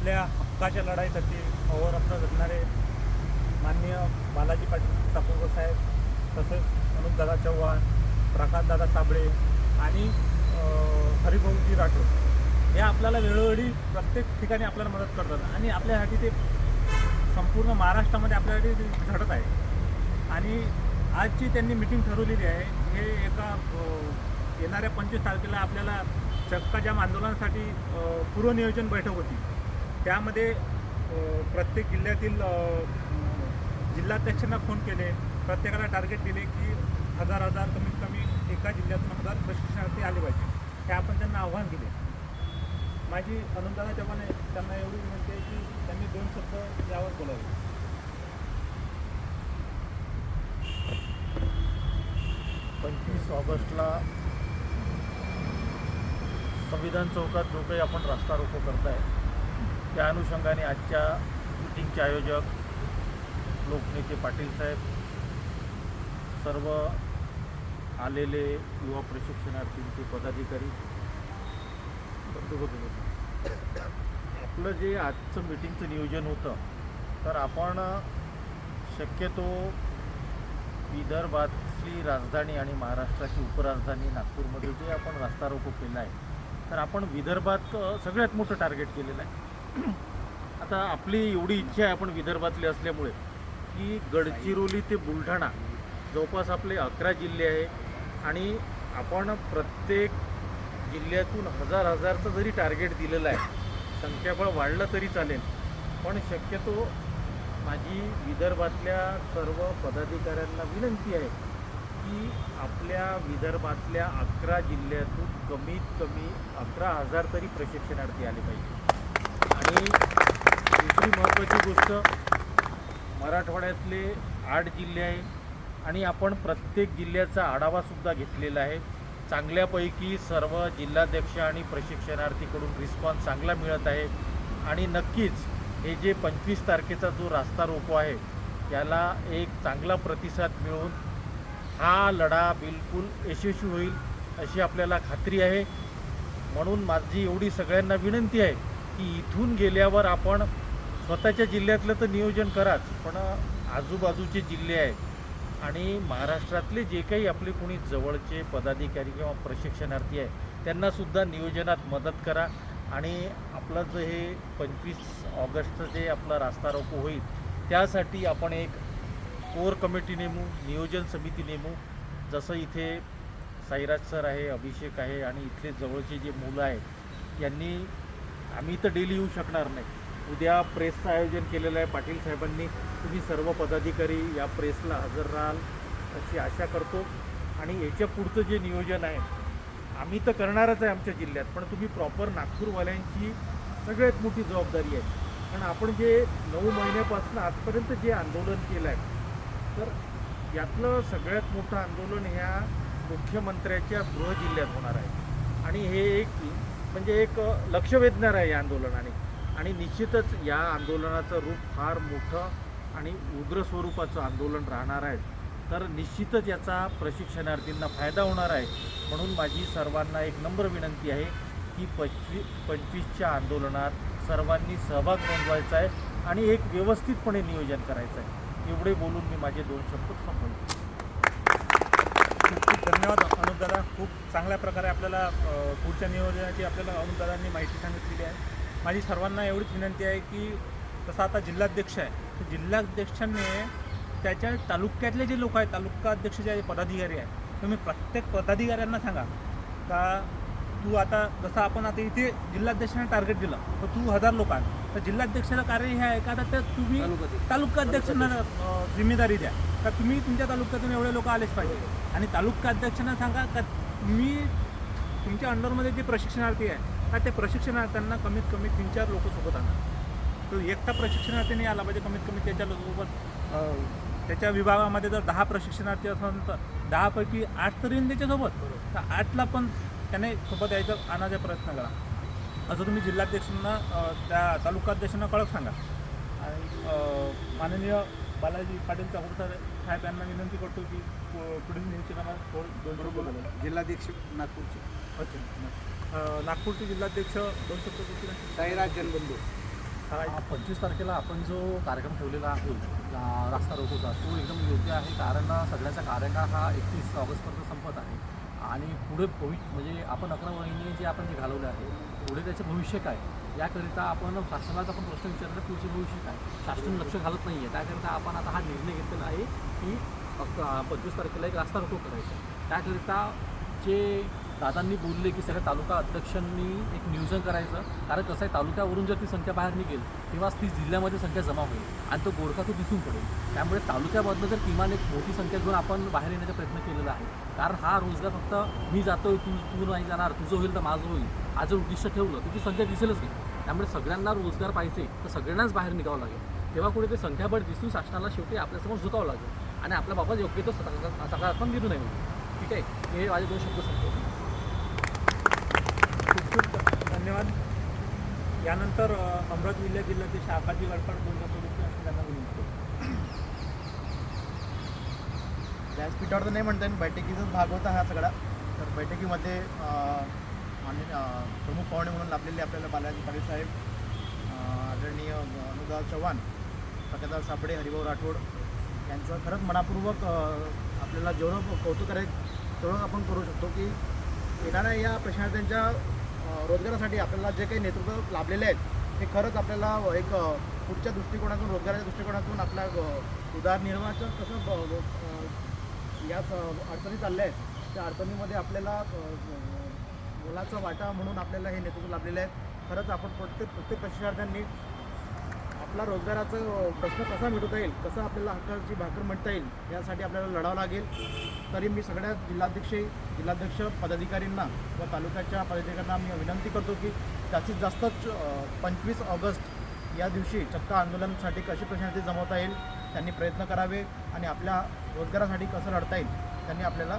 आपल्या हक्काच्या लढाईसाठी अवरत्न झटणारे माननीय बालाजी पाटील चापूरकर साहेब तसेच अनुपदादा चव्हाण प्रकाशदादा साबळे आणि हरिभाऊजी राठोड हे आपल्याला वेळोवेळी प्रत्येक ठिकाणी आपल्याला मदत करतात. आणि आपल्यासाठी ते संपूर्ण महाराष्ट्रामध्ये आपल्यासाठी ते झडत आहे. आणि आजची त्यांनी मिटिंग ठरवलेली आहे. हे एका येणाऱ्या पंचवीस तारखेला आपल्याला चक्काजाम आंदोलनासाठी पूर्वनियोजन बैठक होती. त्यामध्ये प्रत्येक जिल्ह्यातील जिल्हाध्यक्षांना फोन केले. प्रत्येकाला टार्गेट दिले की हजार हजार कमीत कमी एका जिल्ह्यातून हजार प्रशिक्षणार्थी आले पाहिजे. हे आपण त्यांना आव्हान दिले. माझी अनुदाना चव्हाण त्यांना एवढी विनंती आहे की त्यांनी दोन शब्द यावर बोलावे. पंचवीस ऑगस्टला संविधान चौकात जो काही आपण रास्ता रोको करताय त्या अनुषंगाने आजच्या मिटिंगचे आयोजक लोकनेते पाटील साहेब सर्व आलेले युवा प्रशिक्षणार्थींचे पदाधिकारी आपलं जे आजचं मिटिंगचं नियोजन होतं तर आपण शक्यतो विदर्भातली राजधानी आणि महाराष्ट्राची उपराजधानी नागपूरमध्ये जे आपण रास्ता रोको केला आहे तर आपण विदर्भात सगळ्यात मोठं टार्गेट केलेलं आहे. आता आपली एवढी इच्छा आहे आपण विदर्भातले असल्यामुळे की गडचिरोली ते बुलढाणा जवळपास आपले अकरा जिल्हे आहे आणि आपण प्रत्येक जिल्ह्यातून हजार हजारचं जरी टार्गेट दिलेलं आहे संख्याबळ वाढलं तरी चालेल. पण शक्यतो माझी विदर्भातल्या सर्व पदाधिकाऱ्यांना विनंती आहे की आपल्या विदर्भातल्या अकरा जिल्ह्यातून कमीत कमी अकरा हजार तरी प्रशिक्षणार्थी आले पाहिजे. आणि दुसरी महत्त्वाची गोष्ट मराठवाड्यातले आठ जिल्हे आहे आणि आपण प्रत्येक जिल्ह्याचा आढावासुद्धा घेतलेला आहे. चांगल्यापैकी सर्व जिल्हाध्यक्ष आणि प्रशिक्षणार्थीकडून रिस्पॉन्स चांगला मिळत आहे. आणि नक्कीच हे जे पंचवीस तारखेचा जो रास्ता रोको आहे त्याला एक चांगला प्रतिसाद मिळून हा लढा बिलकुल यशस्वी होईल अशी आपल्याला खात्री आहे. म्हणून माझी एवढी सगळ्यांना विनंती आहे. की इथून गेल्यावर आपण स्वतःच्या जिल्ह्यातलं तर नियोजन कराच पण आजूबाजूचे जिल्हे आहेत आणि महाराष्ट्रातले जे काही आपले कोणी जवळचे पदाधिकारी किंवा प्रशिक्षणार्थी आहे त्यांनासुद्धा नियोजनात मदत करा आणि आपलं जे हे पंचवीस ऑगस्टचं जे आपला रास्ता रोको होईल त्यासाठी आपण एक कोर कमिटी नेमू नियोजन समिती नेमू. जसं इथे साईराज सर आहे अभिषेक आहे आणि इथले जवळचे जे मुलं आहेत यांनी आम्ही तर डेली येऊ शकणार नाही. उद्या प्रेसचं आयोजन केलेलं आहे पाटील साहेबांनी. तुम्ही सर्व पदाधिकारी या प्रेसला हजर राहाल अशी आशा करतो. आणि याच्या पुढचं जे नियोजन आहे आम्ही तर करणारच आहे आमच्या जिल्ह्यात पण तुम्ही प्रॉपर नागपूरवाल्यांची सगळ्यात मोठी जबाबदारी आहे. पण आपण जे नऊ महिन्यापासून आजपर्यंत जे आंदोलन केलं आहे तर यातलं सगळ्यात मोठं आंदोलन ह्या मुख्यमंत्र्याच्या गृह जिल्ह्यात होणार आहे. आणि हे एक म्हणजे एक लक्ष वेधणार आहे या आंदोलनाने. आणि निश्चितच या आंदोलनाचं रूप फार मोठं आणि उग्र स्वरूपाचं आंदोलन राहणार आहे. तर निश्चितच याचा प्रशिक्षणार्थींना फायदा होणार आहे. म्हणून माझी सर्वांना एक नम्र विनंती आहे की पंचवी पंचवीसच्या आंदोलनात सर्वांनी सहभाग नोंदवायचा आहे आणि एक व्यवस्थितपणे नियोजन करायचं आहे. एवढे बोलून मी माझे दोन शब्द संपवले धन्यवाद अनुपदादा खूप चांगल्या प्रकारे आपल्याला पुढच्या नियोजनाची आपल्याला अनुपदादांनी माहिती सांगितलेली आहे. माझी सर्वांना एवढीच विनंती आहे की तसा आता जिल्हाध्यक्ष आहे तर जिल्हाध्यक्षांनी त्याच्या तालुक्यातले जे लोक आहेत तालुका अध्यक्ष जे पदाधिकारी आहेत तुम्ही प्रत्येक पदाधिकाऱ्यांना सांगा का तू आता जसं आपण आता इथे जिल्हाध्यक्षांना टार्गेट दिलं तर तू हजार लोक आहे तर जिल्हाध्यक्षाचं कार्य हे आहे का त्यात तुम्ही तालुका अध्यक्षांना जिम्मेदारी द्या. का तुम्ही तुमच्या तालुक्यातून एवढे लोक आलेच पाहिजे? आणि तालुका अध्यक्षांना सांगा का तुम्ही तुमच्या अंडरमध्ये जे प्रशिक्षणार्थी आहे का ते प्रशिक्षणार्थ्यांना कमीत कमी तीन चार लोक सोबत आणा. तो एकटा प्रशिक्षणार्थी नाही आला पाहिजे कमीत कमी त्याच्या सोबत अ, त्याच्या विभागामध्ये जर दहा प्रशिक्षणार्थी असेल तर दहापैकी आठ तरी त्याच्यासोबत. तर आठला पण त्याने सोबत यायचा आणायचा प्रयत्न करा. असं तुम्ही जिल्हाध्यक्षांना त्या तालुकाध्यक्षांना कळत सांगा. आणि माननीय बालाजी पाटील चाकूरकर साहेब यांना विनंती करतो की पुढील नियोजनाला जिल्हाध्यक्ष नागपूरचे. अच्छा नागपूरचे जिल्हाध्यक्ष दोन शब्द साईराज जनबंधू पंचवीस तारखेला आपण जो कार्यक्रम ठेवलेला आहे रास्ता रोकोचा तो एकदम योग्य आहे. कारण सगळ्याचा कार्यकाळ हा एकतीस ऑगस्टपर्यंत संपत आहे. आणि पुढे भविष्य म्हणजे आपण अकरा महिने जे आपण जे घालवले आहे पुढे त्याचं भविष्य काय? याकरिता आपण शासनाचा आपण प्रश्न विचारला पुढचे भविष्य काय? शासन लक्ष घालत नाही आहे त्याकरिता आपण आता हा निर्णय घेतलेला आहे की फक्त पंचवीस तारखेला एक रास्ता रोको करायचा. त्याकरिता जे दादांनी बोलले की सगळ्या तालुका अध्यक्षांनी एक नियोजन करायचं. कारण कसं आहे तालुक्यावरून जर ती संख्या बाहेर निघेल तेव्हाच ती जिल्ह्यामध्ये संख्या जमा होईल आणि तो गोरखा तो दिसून पडेल. त्यामुळे तालुक्यामधनं जर किमान एक मोठी संख्या घेऊन आपण बाहेर येण्याचा प्रयत्न केलेला आहे. कारण हा रोजगार फक्त मी जातोय तू तू नाही जाणार तुझं होईल तर माझं होईल आज जर उद्दिष्ट ठेवलं तर ती संख्या दिसेलच नाही त्यामुळे सगळ्यांना रोजगार पाहिजे तर सगळ्यांनाच बाहेर निघावं लागेल. तेव्हा कुठे ते संख्याबळ दिसून शासनाला शेवटी आपल्यासमोर झुकावं लागेल. आणि आपल्या बाबा योग्य तो सकारात्मक निर्णय होईल. ठीक आहे? हे माझे दोन शब्द सांगतो धन्यवाद. यानंतर अ, अमरावती जिल्ह्याचे शाखाजी गडपाड बोलण्यासोबत त्यांना विनंती व्यासपीठावर तर नाही म्हणता येईल बैठकीचाच भाग होता हा सगळा. तर बैठकीमध्ये आणि प्रमुख पाहुणे म्हणून लाभलेले आपल्याला बालाजी पाटील साहेब आदरणीय अनुदा चव्हाण प्रकाशदार सापडे हरिभाऊ राठोड यांचं खरंच मनापूर्वक आपल्याला जेवढं कौतुक करायचं तेवढं आपण करू शकतो की येणाऱ्या या प्रश्नार्थ्यांच्या रोजगारासाठी आपल्याला जे काही नेतृत्व लाभलेले आहेत हे खरंच आपल्याला एक पुढच्या दृष्टिकोनातून रोजगाराच्या दृष्टिकोनातून आपल्या उदारनिर्वाहाचं कसं या स- अडचणी चालल्या आहेत त्या अडचणीमध्ये आपल्याला मुलाचा मोलाचा वाटा म्हणून आपल्याला हे नेतृत्व लाभलेलं आहे. खरंच आपण प्रत्येक प्रत्येक प्रशिक्षार्थ्यांनी आपला रोजगाराचा प्रश्न कसा मिटवता येईल कसं आपल्याला हक्काची भाकर म्हणता येईल यासाठी आपल्याला लढावं लागेल. तरी मी सगळ्या जिल्हाध्यक्ष जिल्हाध्यक्ष पदाधिकाऱ्यांना व तालुक्याच्या पदाधिकाऱ्यांना मी विनंती करतो की जास्तीत जास्त पंचवीस ऑगस्ट या दिवशी चक्का आंदोलनासाठी कशी प्रश्नार्थी जमवता येईल त्यांनी प्रयत्न करावे आणि आपल्या रोजगारासाठी कसं लढता येईल त्यांनी आपल्याला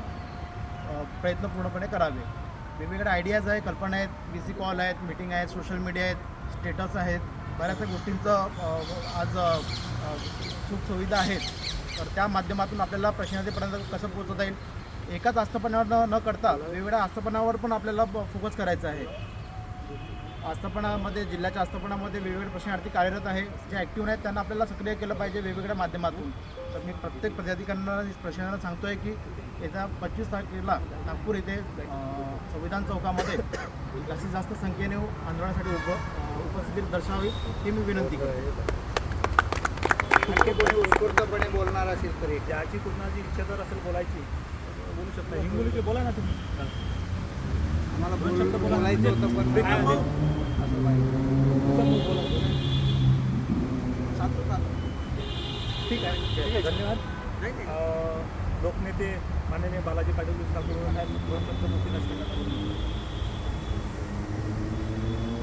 प्रयत्न पूर्णपणे करावे. वेगवेगळ्या आयडियाज आहे कल्पना आहेत बी सी कॉल आहेत मीटिंग आहेत सोशल मीडिया आहेत स्टेटस आहेत. बऱ्याचशा गोष्टींचं आज सुखसुविधा आहेत. तर त्या माध्यमातून आपल्याला प्रश्नार्थीपर्यंत कसं पोहोचवता येईल? एकाच आस्थापनावर न न करता वेगवेगळ्या आस्थापनावर पण आपल्याला फोकस करायचं आहे. आस्थापनामध्ये जिल्ह्याच्या आस्थापनामध्ये वेगवेगळे प्रश्नार्थी कार्यरत आहे. जे ॲक्टिव्ह आहेत त्यांना आपल्याला सक्रिय केलं पाहिजे वेगवेगळ्या माध्यमातून. तर मी प्रत्येक पदाधिकाऱ्यांना प्रशासनाला सांगतो आहे की येत्या पंचवीस तारखेला नागपूर येथे संविधान चौकामध्ये जास्तीत जास्त संख्येने आंदोलनासाठी उप उपस्थिती दर्शवावी ही मी विनंती करतो. उत्स्फूर्तपणे बोलणार असेल तरी ज्याची कुणाची इच्छा जर असेल बोलायची बोलू शकता. हिंगोलीचे बोला ना तुम्ही. बोलायचं होतं पण चालतं. ठीक आहे. ठीक आहे. धन्यवाद. नाही, नाही. अ, लोकनेते माननीय बालाजी पाटील साहेब.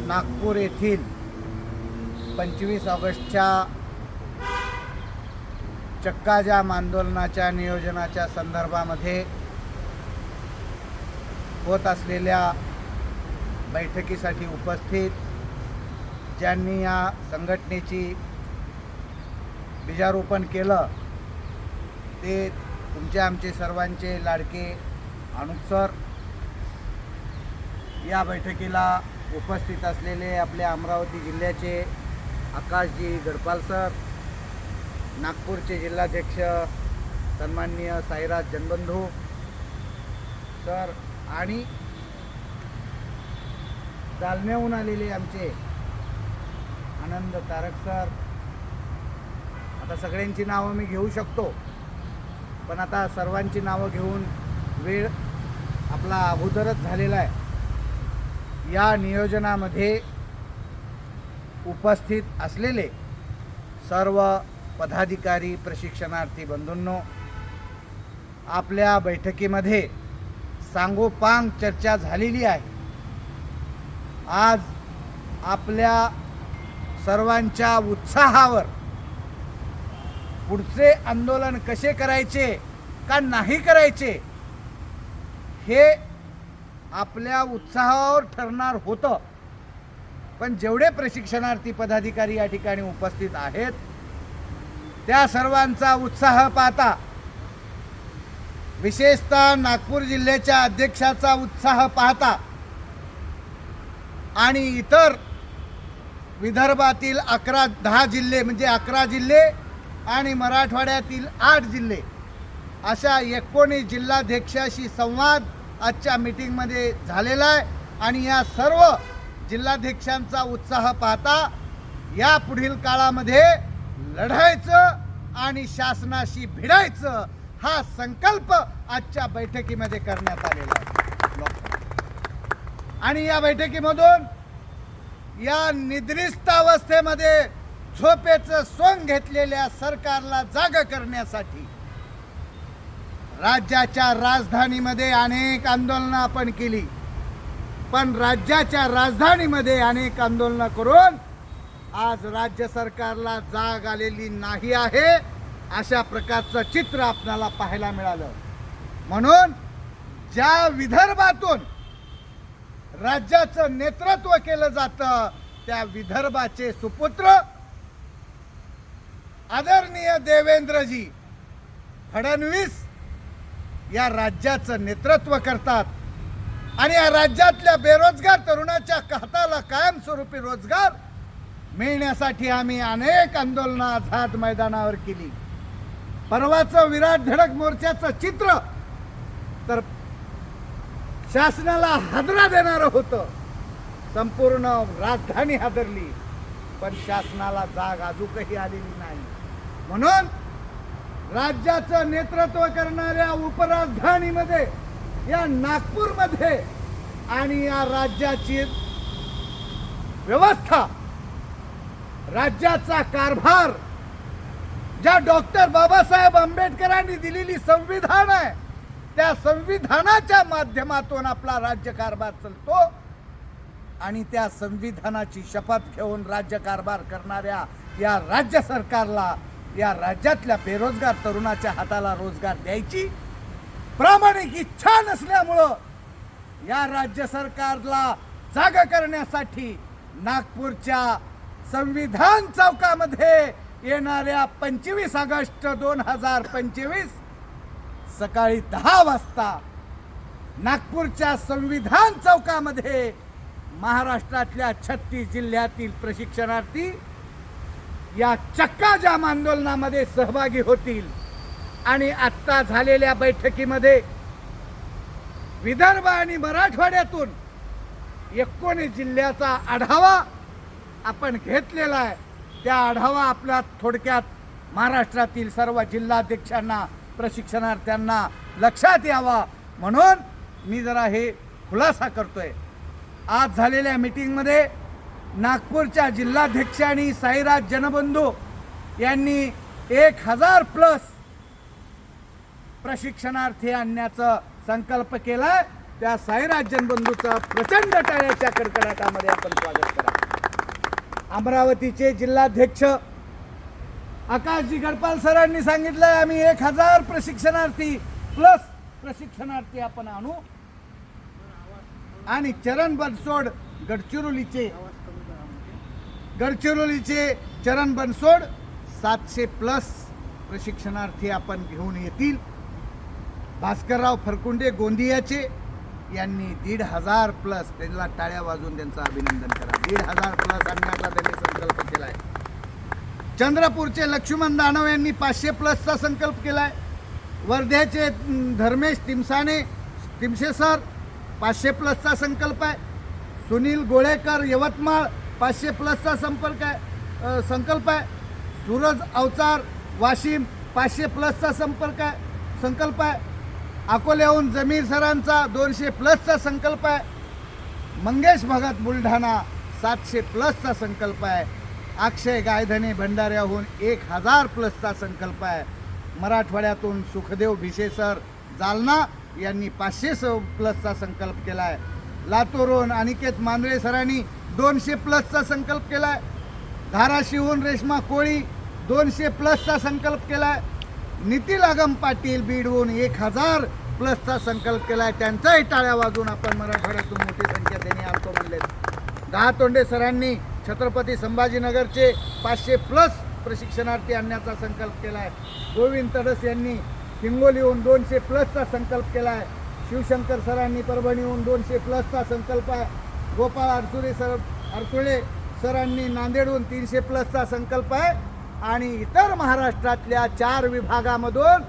नागपूर येथील पंचवीस ऑगस्टच्या चक्काजाम आंदोलनाच्या नियोजनाच्या संदर्भामध्ये होत असलेल्या बैठकीसाठी उपस्थित ज्यांनी या संघटनेची बीजारोपण केलं ते तुमचे आमचे सर्वांचे लाडके अनुप सर या बैठकीला उपस्थित असलेले आपले अमरावती जिल्ह्याचे आकाशजी गडपाल सर नागपूरचे जिल्हाध्यक्ष सन्माननीय साईराज जनबंधू सर आणि जालन्याहून आलेले आमचे आनंद तारक सर. आता सगळ्यांची नावं मी घेऊ शकतो पण आता सर्वांची नावं घेऊन वेळ आपला अगोदरच झालेला आहे. या नियोजनामध्ये उपस्थित असलेले सर्व पदाधिकारी प्रशिक्षणार्थी बंधूंनो आपल्या बैठकीमध्ये सांगोपांग चर्चा झालेली आहे. आज आपल्या सर्वांच्या उत्साहावर पुढचे आंदोलन कसे करायचे का नाही करायचे हे आपल्या उत्साहावर ठरणार होतं. पण जेवढे प्रशिक्षणार्थी पदाधिकारी या ठिकाणी उपस्थित आहेत त्या सर्वांचा उत्साह पाहता विशेषतः नागपूर जिल्ह्याच्या अध्यक्षाचा उत्साह पाहता आणि इतर विदर्भातील अकरा दहा जिल्हे म्हणजे अकरा जिल्हे आणि मराठवाड्यातील आठ जिल्हे अशा एकोणीस जिल्हाध्यक्षाशी संवाद आजच्या मीटिंगमध्ये झालेला आहे. आणि या सर्व जिल्हाध्यक्षांचा उत्साह पाहता या पुढील काळामध्ये लढायचं आणि शासनाशी भिडायचं हा संकल्प आजच्या बैठकीमध्ये करण्यात आलेला आहे. आणि या बैठकीमधून या निद्रिस्त अवस्थेमध्ये झोपेचं सोंग घेतलेल्या सरकारला जाग करण्यासाठी राज्याच्या राजधानीमध्ये अनेक आंदोलनं आपण केली. पण राज्याच्या राजधानीमध्ये अनेक आंदोलनं करून आज राज्य सरकारला जाग आलेली नाही आहे. अशा प्रकारचं चित्र आपणाला पाहायला मिळालं. म्हणून ज्या विदर्भातून राज्याचं नेतृत्व केलं जातं त्या विदर्भाचे सुपुत्र आदरणीय देवेंद्रजी फडणवीस या राज्याचं नेतृत्व करतात. आणि या राज्यातल्या बेरोजगार तरुणाच्या हाताला कायमस्वरूपी रोजगार मिळण्यासाठी आम्ही अनेक आंदोलनं आझाद मैदानावर केली. परवाचं विराट धडक मोर्चाचं चित्र. तर शासनाला हादरा देणारं होतं. संपूर्ण राजधानी हादरली. पण शासनाला जाग अजूनही आलेली नाही. म्हणून राज्याचं नेतृत्व करणाऱ्या उपराजधानीमध्ये या नागपूरमध्ये आणि या राज्याची व्यवस्था राज्याचा कारभार ज्या डॉक्टर बाबासाहेब आंबेडकरांनी दिलेली संविधान आहे त्या संविधानाच्या माध्यमातून आपला राज्यकारभार चालतो आणि त्या संविधानाची शपथ घेऊन राज्यकारभार करणाऱ्या या राज्य सरकारला या राज्यातल्या बेरोजगार तरुणाच्या हाताला रोजगार द्यायची प्रामाणिक इच्छा नसल्यामुळं या राज्य सरकारला जाग करण्यासाठी नागपूरच्या संविधान चौकामध्ये येणाऱ्या पंचवीस ऑगस्ट दोन हजार पंचवीस सकाळी दहा वाजता नागपूरच्या संविधान चौकामध्ये महाराष्ट्रातल्या छत्तीस जिल्ह्यातील प्रशिक्षणार्थी या चक्काजाम आंदोलनामध्ये सहभागी होतील. आणि आत्ता झालेल्या बैठकीमध्ये विदर्भ आणि मराठवाड्यातून एकोणीस जिल्ह्याचा आढावा आपण घेतलेला आहे. त्या आढावा आपल्या थोडक्यात महाराष्ट्रातील सर्व जिल्हाध्यक्षांना प्रशिक्षणार्थ्यांना लक्षात यावा. म्हणून मी जरा हे खुलासा करतोय. आज झालेल्या मीटिंगमध्ये नागपूरच्या जिल्हाध्यक्षांनी साईराज जनबंधू यांनी एक हजार प्लस प्रशिक्षणार्थी आणण्याचा संकल्प केला त्या साईराज जनबंधूचं प्रचंड टाळ्याच्या कडकडाटामध्ये आपण स्वागत करा. अमरावतीचे जिल्हाध्यक्ष आकाशजी गडपाल सरांनी सांगितलं आम्ही एक हजार प्रशिक्षणार्थी प्लस प्रशिक्षणार्थी आपण आणू. आणि चरण बनसोड गडचिरोलीचे गडचिरोलीचे चरण बनसोड सातशे प्लस प्रशिक्षणार्थी आपण घेऊन येतील. भास्करराव फरकुंडे गोंदियाचे यांनी दीड हजार प्लस त्यांना टाळ्या वाजून त्यांचं अभिनंदन करा. दीड हजार प्लस आणण्याचा त्यांनी संकल्प केलाय. चंद्रपूरचे लक्ष्मण दानव यांनी पाचशे प्लसचा संकल्प केलाय. वर्ध्याचे धर्मेश तिमसाने तिमसे सर पाचशे प्लसचा संकल्प आहे. सुनील गोळेकर यवतमाळ पाचशे प्लसचा संपर्क आहे संकल्प आहे. सूरज अवचार वाशिम पाचशे प्लसचा संपर्क आहे संकल्प आहे. अकोल्याहून जमीर सरांचा दोनशे प्लसचा संकल्प आहे. मंगेश भगत बुलढाणा सातशे प्लसचा संकल्प आहे. अक्षय गायधने भंडाऱ्याहून एक हजार प्लसचा संकल्प आहे. मराठवाड्यातून सुखदेव भिशेसर जालना यांनी पाचशे स प्लसचा संकल्प केला आहे लातूरहून अनिकेत मांदळे सरांनी दोनशे प्लसचा संकल्प केला आहे धाराशिवहून रेश्मा कोळी दोनशे प्लसचा संकल्प केला आहे नितील आगम पाटील बीडहून एक हजार प्लसचा संकल्प केला आहे त्यांचाही टाळ्या वाजून आपण मराठवाड्यातून मोठी संख्या त्यांनी अर्थ म्हणले दहा तोंडे सरांनी छत्रपती संभाजीनगरचे पाचशे प्लस प्रशिक्षणार्थी आणण्याचा संकल्प केला आहे गोविंद तडस यांनी हिंगोलीहून दोनशे प्लसचा संकल्प केला आहे शिवशंकर सरांनी परभणीहून दोनशे प्लसचा संकल्प आहे. गोपाळ अडसुळे सर अडसुळे सरांनी नांदेडहून तीनशे प्लसचा संकल्प आहे. आणि इतर महाराष्ट्रातल्या चार विभागामधून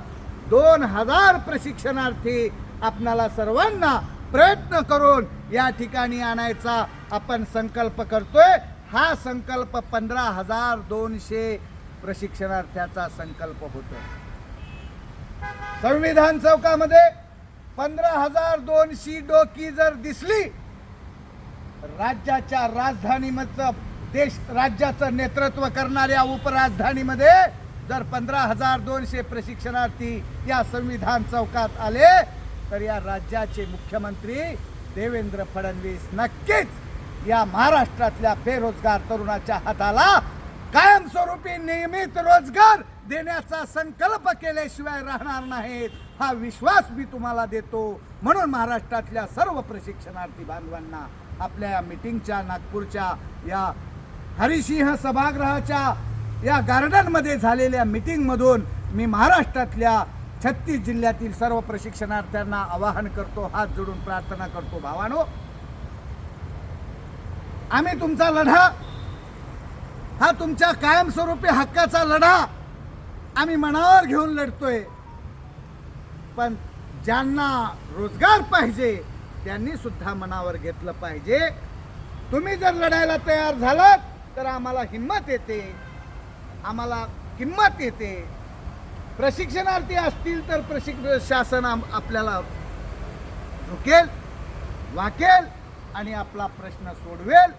दोन हजार प्रशिक्षणार्थी आपणाला सर्वांना प्रयत्न करून या ठिकाणी आणायचा आपण संकल्प करतोय. हा संकल्प पंधरा हजार दोनशे प्रशिक्षणार्थ्याचा संकल्प होतो. संविधान चौकामध्ये पंधरा हजार दोनशे डोकी जर दिसली राज्याच्या राजधानीमधचं देश राज्याचं नेतृत्व करणाऱ्या उपराजधानीमध्ये जर पंधरा हजार दोनशे प्रशिक्षणार्थी या संविधान चौकात आले तर या राज्याचे मुख्यमंत्री देवेंद्र फडणवीस नक्कीच या महाराष्ट्रातल्या बेरोजगार तरुणाच्या हाताला कायमस्वरूपी नियमित रोजगार देण्याचा संकल्प केल्याशिवाय राहणार नाहीत हा विश्वास मी तुम्हाला देतो. म्हणून महाराष्ट्रातल्या सर्व प्रशिक्षणार्थी बांधवांना आपल्या या मिटिंगच्या नागपूरच्या या हरिसिंह सभागृहाच्या या गार्डनमध्ये झालेल्या मिटिंगमधून मी महाराष्ट्रातल्या छत्तीस जिल्ह्यातील सर्व प्रशिक्षणार्थ्यांना आवाहन करतो हात जोडून प्रार्थना करतो. भावानो आम्ही तुमचा लढा हा तुमच्या कायमस्वरूपी हक्काचा लढा आम्ही मनावर घेऊन लढतोय. पण ज्यांना रोजगार पाहिजे त्यांनी सुद्धा मनावर घेतलं पाहिजे. तुम्ही जर लढायला तयार झालात तर आम्हाला हिंमत येते. आम्हाला किंमत येते. प्रशिक्षणार्थी असतील तर प्रशिक्षण शासन आपल्याला झुकेल वाकेल आणि आपला प्रश्न सोडवेल.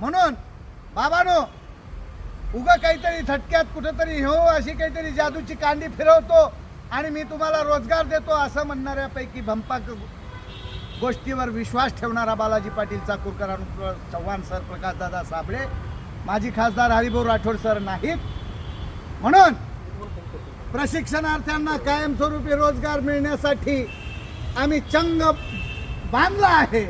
म्हणून बाबानो उगा काहीतरी थटक्यात कुठंतरी हो अशी काहीतरी जादूची कांडी फिरवतो आणि मी तुम्हाला रोजगार देतो असं म्हणणाऱ्यापैकी भंपाक गोष्टीवर विश्वास ठेवणारा बालाजी पाटील चाकूरकर चव्हाण सर प्रकाशदादा साबळे माजी खासदार हरिभाऊ राठोड सर नाहीत. म्हणून प्रशिक्षणार्थ्यांना कायमस्वरूपी रोजगार मिळण्यासाठी आम्ही चंग बांधला आहे.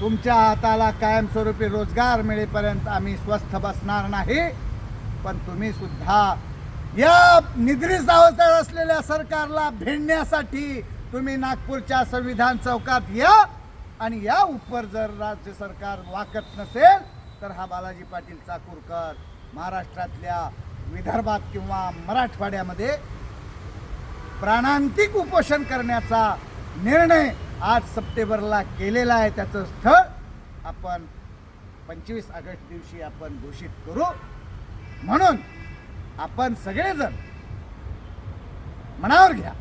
तुमच्या हाताला कायमस्वरूपी रोजगार मिळेपर्यंत आम्ही स्वस्थ बसणार नाही. पण तुम्ही सुद्धा या निद्रिस अवस्थेत असलेल्या सरकारला भेडण्यासाठी तुम्ही नागपूरच्या संविधान चौकात या आणि या उपर जर राज्य सरकार वाकत नसेल तर हा बालाजी पाटील चाकूरकर महाराष्ट्रातल्या विदर्भात किंवा मराठवाड्यामध्ये प्राणांतिक उपोषण करण्याचा निर्णय आज सप्टेंबरला केलेला आहे. त्याचं स्थळ आपण पंचवीस ऑगस्ट दिवशी आपण घोषित करू. म्हणून आपण सगळेजण मनावर घ्या.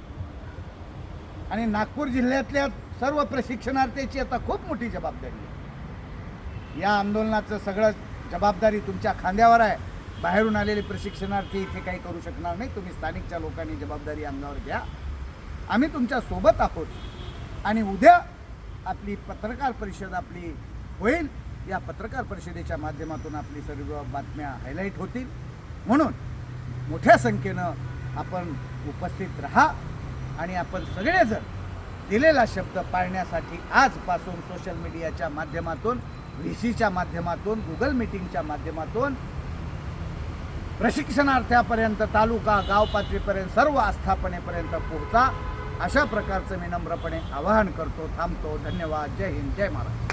आणि नागपूर जिल्ह्यातल्या सर्व प्रशिक्षणार्थीची आता खूप मोठी जबाबदारी आहे. या आंदोलनाचं सगळं जबाबदारी तुमच्या खांद्यावर आहे. बाहेरून आलेले प्रशिक्षणार्थी इथे काही करू शकणार नाही. तुम्ही स्थानिकच्या लोकांनी जबाबदारी अंगावर घ्या. आम्ही तुमच्यासोबत आहोत. आणि उद्या आपली पत्रकार परिषद आपली होईल. या पत्रकार परिषदेच्या माध्यमातून आपली सर्व बातम्या हायलाईट होतील. म्हणून मोठ्या संख्येनं आपण उपस्थित राहा. आणि आपण सगळेजण दिलेला शब्द पाळण्यासाठी आजपासून सोशल मीडियाच्या माध्यमातून व्ही सीच्या माध्यमातून गुगल मीटिंगच्या माध्यमातून प्रशिक्षणार्थ्यापर्यंत तालुका गाव पातळीपर्यंत सर्व आस्थापनेपर्यंत पोहोचा. अशा प्रकारचं मी नम्रपणे आवाहन करतो थांबतो. धन्यवाद. जय हिंद. जय महाराष्ट्र.